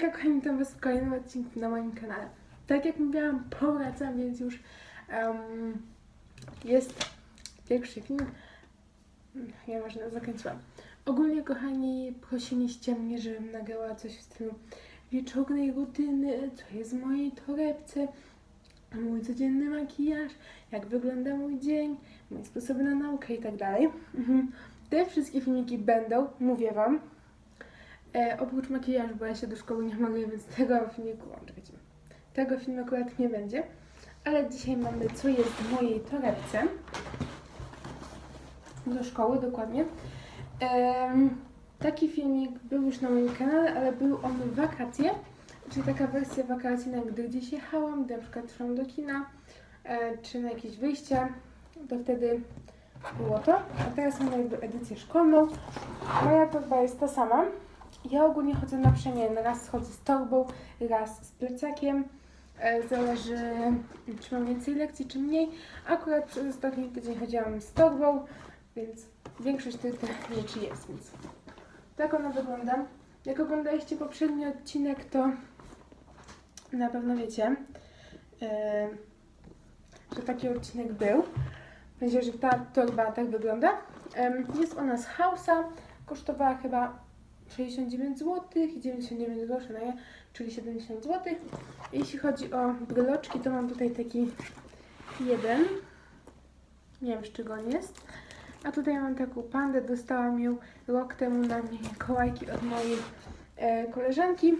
Monika, kochani, witam Was w kolejnym odcinku na moim kanale. Tak jak mówiłam, powracam, więc już em, jest pierwszy film. Mm, Nieważne, zakończyłam. Ogólnie, kochani, prosiliście mnie, żebym nagrała coś w stylu wieczornej rutyny, co jest w mojej torebce, mój codzienny makijaż, jak wygląda mój dzień, moje sposoby na naukę i tak dalej. Mhm. Te wszystkie filmiki będą, mówię Wam. E, oprócz makijażu, bo ja się do szkoły nie mogę, więc tego filmiku, czekajcie, tego filmu akurat nie będzie. Ale dzisiaj mamy, co jest w mojej torebce. Do szkoły, dokładnie. Em, taki filmik był już na moim kanale, ale był on w wakacje, czyli taka wersja wakacyjna, gdy gdzieś jechałam, gdy na przykład szłam do kina, e, czy na jakieś wyjście, to wtedy było to. A teraz mamy jakby edycję szkolną. Moja torba jest ta sama. Ja ogólnie chodzę na przemian. Raz chodzę z torbą, raz z plecakiem. E, Zależy, czy mam więcej lekcji, czy mniej. Akurat przez ostatni tydzień chodziłam z torbą, więc większość tych, tych rzeczy jest. Więc tak ona wygląda. Jak oglądaliście poprzedni odcinek, to na pewno wiecie, e, że taki odcinek był. Będzie, że ta torba tak wygląda. Em, Jest ona z Hausa. Kosztowała chyba 69 zł i 99 groszy czyli 70 zł. Jeśli chodzi o bryloczki, to mam tutaj taki jeden. Nie wiem, z czego on jest. A tutaj mam taką pandę. Dostałam ją rok temu na Mikołajki od mojej e, koleżanki.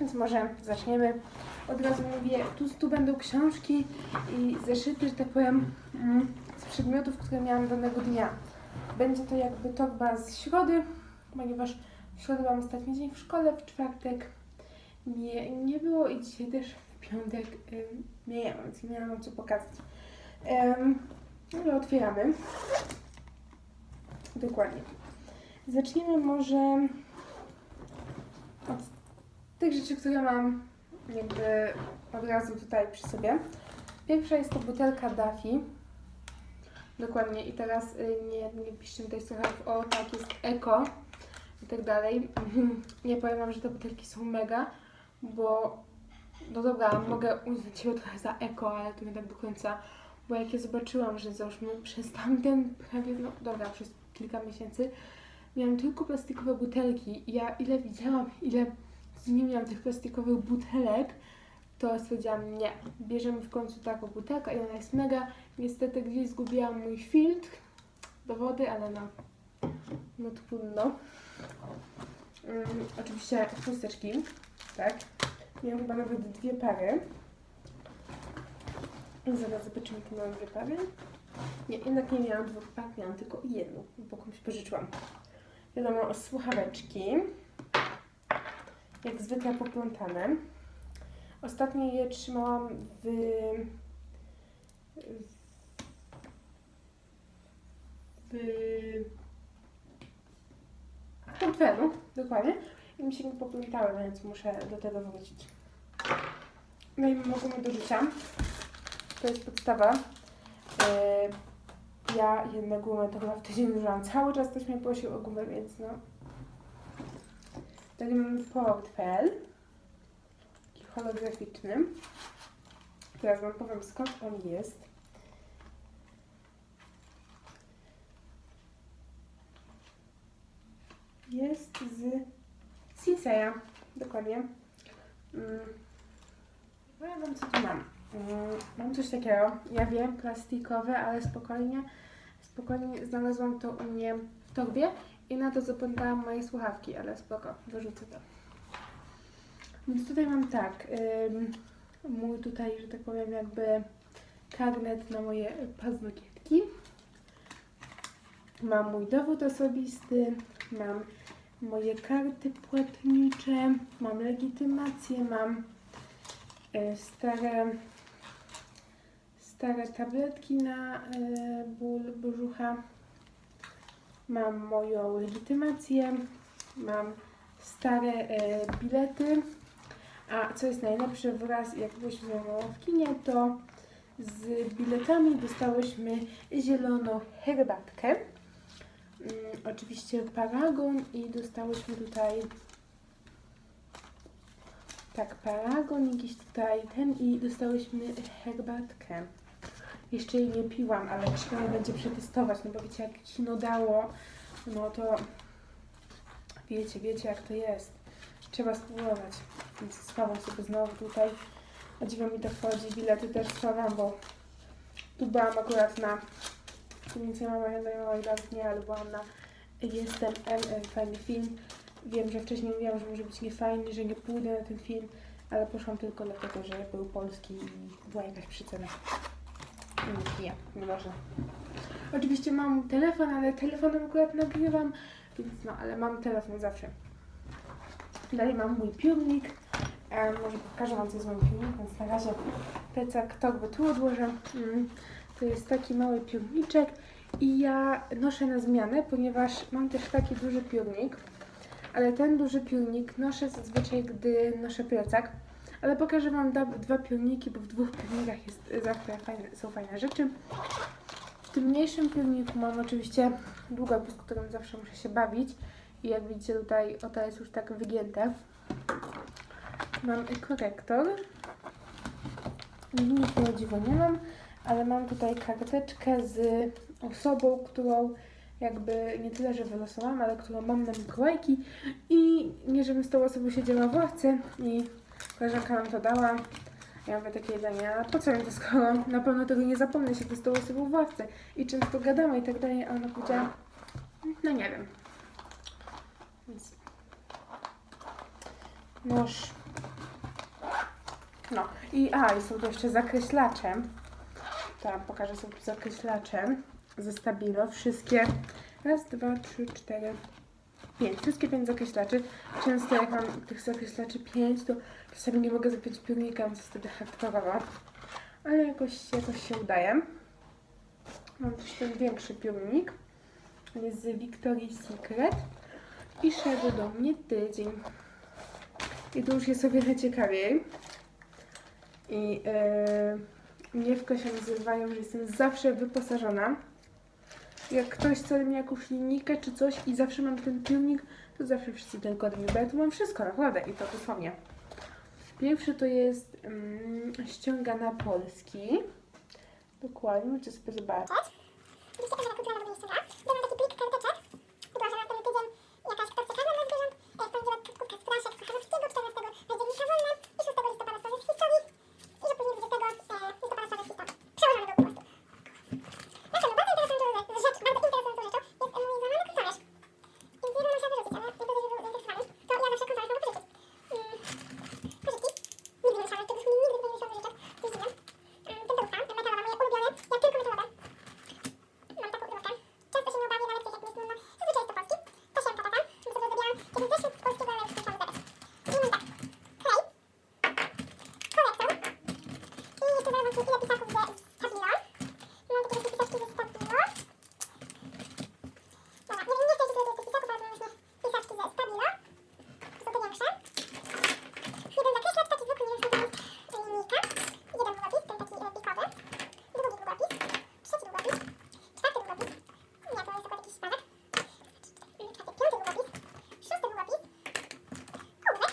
Więc może zaczniemy. Od razu mówię, tu, tu będą książki i zeszyty, że tak powiem, mm, z przedmiotów, które miałam danego dnia. Będzie to jakby torba z środy, ponieważ w środę mam ostatni dzień w szkole, w czwartek nie, nie było i dzisiaj też w piątek ym, nie mam, więc nie miałam co pokazać. Um, ale otwieramy. Dokładnie. Zaczniemy może od tych rzeczy, które mam jakby od razu tutaj przy sobie. Pierwsza jest to butelka Daffy. Dokładnie i teraz y, nie, nie piszcie tutaj o tak jest eko tak dalej. Nie powiem wam, że te butelki są mega, bo no dobra, mogę uznać Ciebie trochę za eko, ale to nie tak do końca, bo jak ja zobaczyłam, że załóżmy przez tamten prawie, no dobra, przez kilka miesięcy miałam tylko plastikowe butelki i ja ile widziałam, ile z nimi miałam tych plastikowych butelek, to stwierdziłam, nie, bierzemy w końcu taką butelkę i ona jest mega. Niestety gdzieś zgubiłam mój filtr do wody, ale no, no trudno. Um, oczywiście chusteczki, tak. Miałam chyba nawet dwie pary. Zaraz zobaczymy, jakie mam dwie pary. Nie, jednak nie miałam dwóch par, miałam tylko jedną, bo komuś pożyczyłam. Wiadomo, słuchaweczki. Jak zwykle poplątane. Ostatnio je trzymałam w, w portfelu, dokładnie. I mi się nie poplątały, więc muszę do tego wrócić. No i mogą do życia. To jest podstawa. Yy, ja jedną gumę to chyba w tydzień użyłam. Cały czas ktoś mnie prosił o gumę, więc no. Dalej mamy portfel taki holograficzny. Teraz Wam powiem skąd on jest. Jest z Sinseya, dokładnie. Mm. Powiem Wam co tu mam. Mm, Mam coś takiego, ja wiem, plastikowe, ale spokojnie, spokojnie znalazłam to u mnie w torbie i na to zapamiętałam moje słuchawki, ale spoko, wyrzucę to. Więc tutaj mam tak, mój tutaj, że tak powiem, jakby karnet na moje paznokietki. Mam mój dowód osobisty, mam moje karty płatnicze, mam legitymację, mam y, stare, stare tabletki na y, ból brzucha, mam moją legitymację, mam stare y, bilety, a co jest najlepsze, wraz jak byliśmy w kinie, to z biletami dostałyśmy zieloną herbatkę. Mm, oczywiście paragon i dostałyśmy tutaj Tak, paragon jakiś tutaj, ten i dostałyśmy herbatkę. Jeszcze jej nie piłam, ale trzeba będzie przetestować, no bo wiecie, jak kino dało, no to wiecie, wiecie jak to jest. Trzeba spróbować. Więc schowam sobie znowu tutaj. A dziwo mi to wchodzi, bilety też schowam, bo tu byłam akurat na nic nie mam, ja zajmowała nie, ale byłam na Jestem M, fajny film. Wiem, że wcześniej mówiłam, że może być niefajny, że nie pójdę na ten film, ale poszłam tylko dlatego, że był polski i była jakaś przycena. Nie, nie, nieważne. Oczywiście mam telefon, ale telefonem akurat nagrywam, więc no, ale mam telefon zawsze. Dalej mam mój piórnik. E, może pokażę Wam, co jest mój piórnik, więc na razie plecak torby tu odłożę. Mm, to jest taki mały piórniczek i ja noszę na zmianę, ponieważ mam też taki duży piórnik, ale ten duży piórnik noszę zazwyczaj, gdy noszę plecak. Ale pokażę Wam dwa piórniki, bo w dwóch piórnikach jest zawsze fajne, są fajne rzeczy. W tym mniejszym piórniku mam oczywiście długopis, którym zawsze muszę się bawić. I jak widzicie tutaj, o to jest już tak wygięte. Mam korektor. Linijki o dziwo nie mam, ale mam tutaj karteczkę z osobą, którą jakby nie tyle, że wylosowałam, ale którą mam na Mikołajki i nie żebym z tą osobą siedziała w ławce i koleżanka nam to dała. Ja mówię takie jedzenie, a po co mi to skoro na pewno tego nie zapomnę, siedzę z tą osobą w ławce i często gadamy i tak dalej, a ona powiedziała, no nie wiem. Więc Noż. No i a, i są tu jeszcze zakreślacze. Tam pokażę sobie zakreślacze ze Stabilo. Wszystkie. Raz, dwa, trzy, cztery, pięć. Wszystkie pięć zakreślaczy. Często jak mam tych zakreślaczy pięć, to czasami nie mogę zapiąć piórnika, więc wtedy hardkorowo. Ale jakoś, jakoś się udaje. Mam też ten większy piórnik. On jest z Victoria's Secret. I szedł do mnie tydzień. I tu już jest o wiele ciekawiej. I yy, mnie w klasie nazywają, że jestem zawsze wyposażona. Jak ktoś chce mi jakąś linijkę czy coś i zawsze mam ten pilnik, to zawsze wszyscy tylko do mnie, bo ja tu mam wszystko, naprawdę. I to dosłownie. Pierwszy to jest mm, ściąga na polski. Dokładnie, możecie sobie zobaczyć. Nawet nie ściąga. Dodam taki plik karteczek. Była, że następny tydzień jakaś aktorka karna dla zwierząt. E, W poniedziałek kartkówka z Krasiek Kochanowskiego, 14 października wolne i 6 listopada staże z historii. I że później 20 e, listopada staże z historii. Przełożony był po prostu. Następną bardzo interesującą rzecz, bardzo interesującą rzeczą jest mój złamany kontrolerz. Więc nie będę musiała wyrzucić, ale nie będę był zainteresowany, to ja zawsze kontrolerz mogę pożyczyć. Mm, Pożytki. Nigdy nie musiałam, czegoś mi nigdy nie musiałam wyżyczać. To jest dziwne. Mm, Tymbarówka, metalowa, moje ulubione. Ja tylko metalowe. Mam taką urówkę. Często się nie bawię na lekcjach, jak myślę, no zazwyczaj jest to polski. To się pamiętam, bo sobie zrobiłam kiedy zeszyt z polskiego, ale już musiałam zabrać. I mam tak, klej, korektor i jeszcze zaraz mam tu chwilę pisaków ze Stabilo. Mam tu takie pisaczki ze Stabilo. Dobra, nie, nie chcę jeszcze tyle tych pisaków, ale mam właśnie pisaczki ze Stabilo. To są te większe. Jeden zakreślacz, taki zwykły, nie wiem, czy linijka. Jeden długopis, ten taki e, pikowy. Drugi długopis. Trzeci długopis. Czwarty długopis. Nie, to jest akurat jakiś spadek. Czwarty, piąty długopis. Szósty długopis. Ołówek.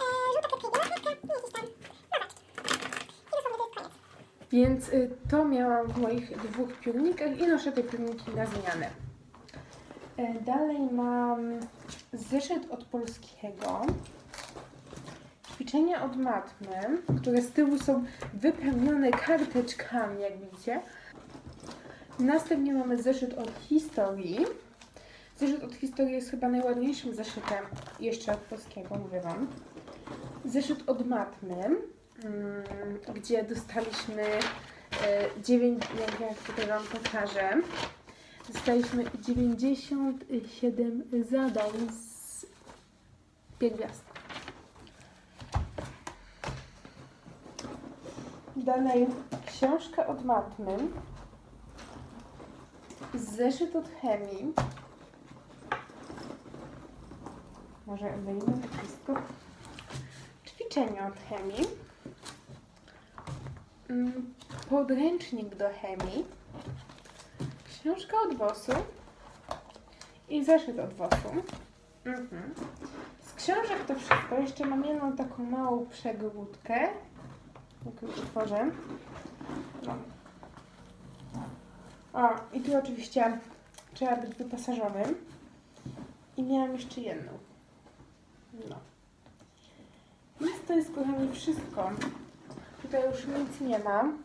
E, żółta kredka, biała kredka i jakiś tam notatki. I dosłownie to jest koniec. Więc y, to miałam w moich dwóch piórnikach i noszę te piórniki na zmianę. E, Dalej mam zeszyt od polskiego, ćwiczenia od matmy, które z tyłu są wypełnione karteczkami, jak widzicie. Następnie mamy zeszyt od historii. Zeszyt od historii jest chyba najładniejszym zeszytem jeszcze od polskiego, mówię Wam. Zeszyt od matmy, gdzie dostaliśmy e, 9, jak, jak tutaj Wam pokażę, dostaliśmy 97 zadań z pierwiastków. Dalej książka od matmy, zeszyt od chemii, może to wszystko, ćwiczenia od chemii, mm, podręcznik do chemii, książka od WOS-u i zeszyt od WOS-u. Mhm. książek to wszystko. Jeszcze mam jedną taką małą przegródkę. Jak już otworzę. O, i tu oczywiście trzeba być wyposażonym. I miałam jeszcze jedną. No. Więc to jest, kochani, wszystko. Tutaj już nic nie mam.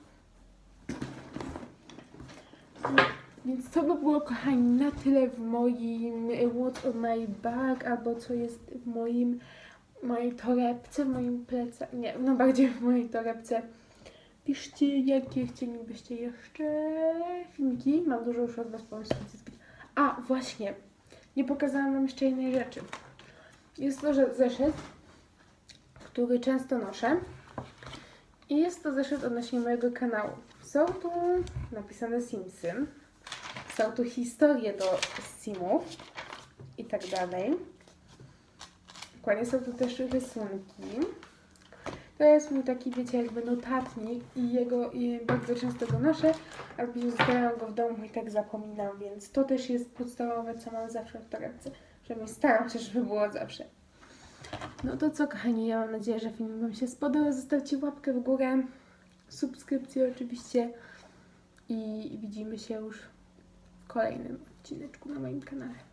Więc to by było, kochani, na tyle w moim y, What's on my bag, albo co jest w moim, mojej torebce, w moim plecach, nie, no bardziej w mojej torebce. Piszcie, jakie chcielibyście jeszcze filmiki. Mam dużo już od Was pomysłów. A, właśnie, nie pokazałam Wam jeszcze jednej rzeczy. Jest to że zeszyt, który często noszę. I jest to zeszyt odnośnie mojego kanału. Są tu napisane Simsy. Są tu historie do simów i tak dalej. Dokładnie są tu też rysunki. To jest mój taki, wiecie, jakby notatnik i jego i bardzo często go noszę, później zostawiam go w domu i tak zapominam, więc to też jest podstawowe, co mam zawsze w torebce. Przynajmniej staram się, żeby było zawsze. No to co, kochani, ja mam nadzieję, że film Wam się spodobał. Zostawcie łapkę w górę, subskrypcję oczywiście i widzimy się już w kolejnym odcineczku na moim kanale.